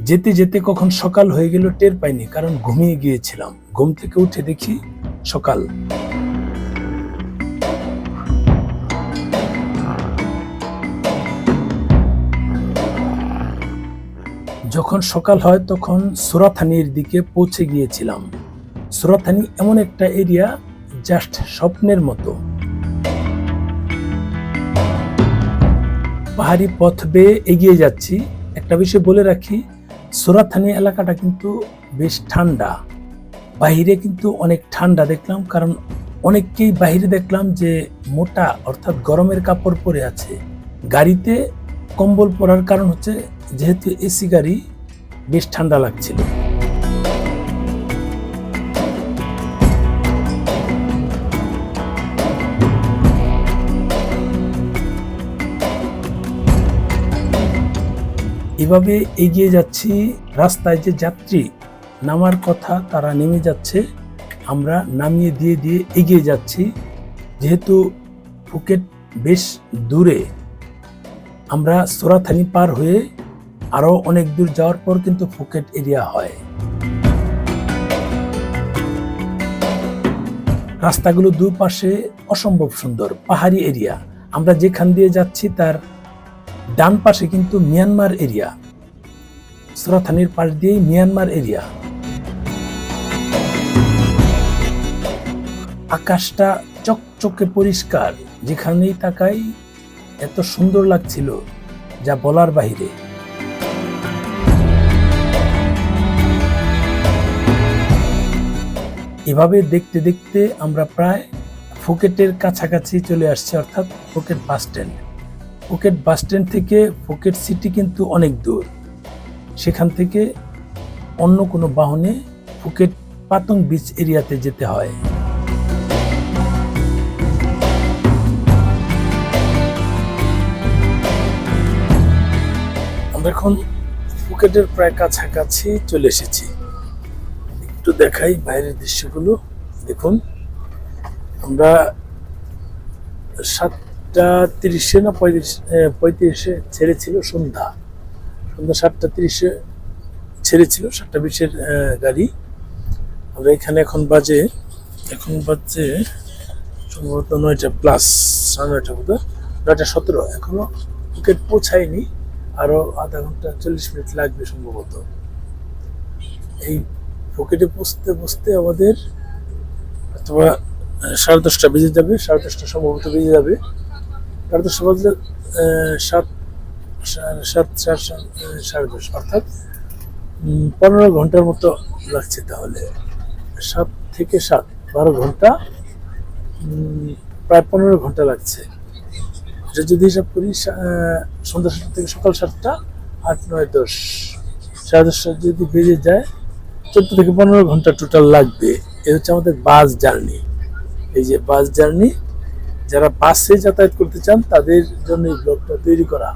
যেতে যেতে কখন সকাল হয়ে গেল টের পাইনি, কারণ ঘুমিয়ে গিয়েছিলাম। ঘুম থেকে উঠে দেখি সকাল। যখন সকাল হয় তখন সুরাথানির দিকে পৌঁছে গিয়েছিলাম। সুরাথানি এমন একটা এরিয়া, জাস্ট স্বপ্নের মতো। পাহাড়ি পথ বেয়ে এগিয়ে যাচ্ছি। একটা বিষয় বলে রাখি সুরাথানি এলাকাটা কিন্তু বেশ ঠান্ডা। বাহিরে কিন্তু অনেক ঠান্ডা দেখলাম, কারণ অনেককেই বাহিরে দেখলাম যে মোটা অর্থাৎ গরমের কাপড় পরে আছে। গাড়িতে কম্বল পরার কারণ হচ্ছে যেহেতু এসি গাড়ি বেশ ঠান্ডা লাগছিল। এভাবে এগিয়ে যাচ্ছি, রাস্তায় যে যাত্রী নামার কথা তারা নেমে যাচ্ছে, আমরা নামিয়ে দিয়ে দিয়ে এগিয়ে যাচ্ছি। যেহেতু ফুকেট বেশ দূরে, আমরা সোরাথানি পার হয়ে আরও অনেক দূর যাওয়ার পর কিন্তু ফুকেট এরিয়া হয়। রাস্তাগুলো দুপাশে অসম্ভব সুন্দর, পাহাড়ি এরিয়া। আমরা যেখান দিয়ে যাচ্ছি তার ডান পাশে কিন্তু মিয়ানমার এরিয়া। সোরাথানির পাশ দিয়েই মিয়ানমার এরিয়া। আকাশটা চকচকে পরিষ্কার, যেখানেই তাকাই এত সুন্দর লাগছিল, যা বলার বাহিরে। এভাবে দেখতে দেখতে আমরা প্রায় ফুকেটের কাছাকাছি চলে আসছি, অর্থাৎ Phuket bus stand. Phuket bus stand থেকে ফুকেট সিটি কিন্তু অনেক দূর। সেখান থেকে অন্য কোনো বাহনে ফুকেট পাতং বিচ এরিয়াতে যেতে হয়। আমরা এখন ফুকেটের প্রায় কাছাকাছি চলে এসেছি। একটু দেখাই বাইরের দৃশ্যগুলো। দেখুন, আমরা সাতটা তিরিশে না পঁয়ত্রিশ পঁয়ত্রিশে ছেড়েছিল সন্ধ্যা। সন্ধ্যা সাতটা তিরিশে ছেড়েছিল, সাতটা বিশের গাড়ি। আমরা এখানে এখন বাজে এখন বাজে সম্ভবত নয়টা প্লাস সাড়ে নয়টা বোধ নয়টা সতেরো, এখনও উইকেট পৌঁছায়নি, আরও আধা ঘণ্টা চল্লিশ মিনিট লাগবে সম্ভবত। এই পকেটে পৌঁছতে পৌঁছতে আমাদের অথবা সাড়ে দশটা বেজে যাবে, সাড়ে দশটা সম্ভবত বেজে যাবে। দশটা বাজলে সাত সাত সাত, সাড়ে দশ অর্থাৎ পনেরো ঘণ্টার মতো লাগছে তাহলে। সাত থেকে সাত বারো ঘণ্টা প্রায় পনেরো ঘণ্টা লাগছে। যদি হিসাব করি সন্ধ্যা সাতটা থেকে সকাল সাতটা আট নয় দশ। সাড়ে দশটা যদি বেজে যায় চোদ্দ থেকে পনেরো ঘণ্টা টোটাল লাগবে। এ হচ্ছে আমাদের বাস জার্নি। এই যে বাস জার্নি যারা বাসে যাতায়াত করতে চান তাদের জন্য এই ব্লগটা তৈরি করা।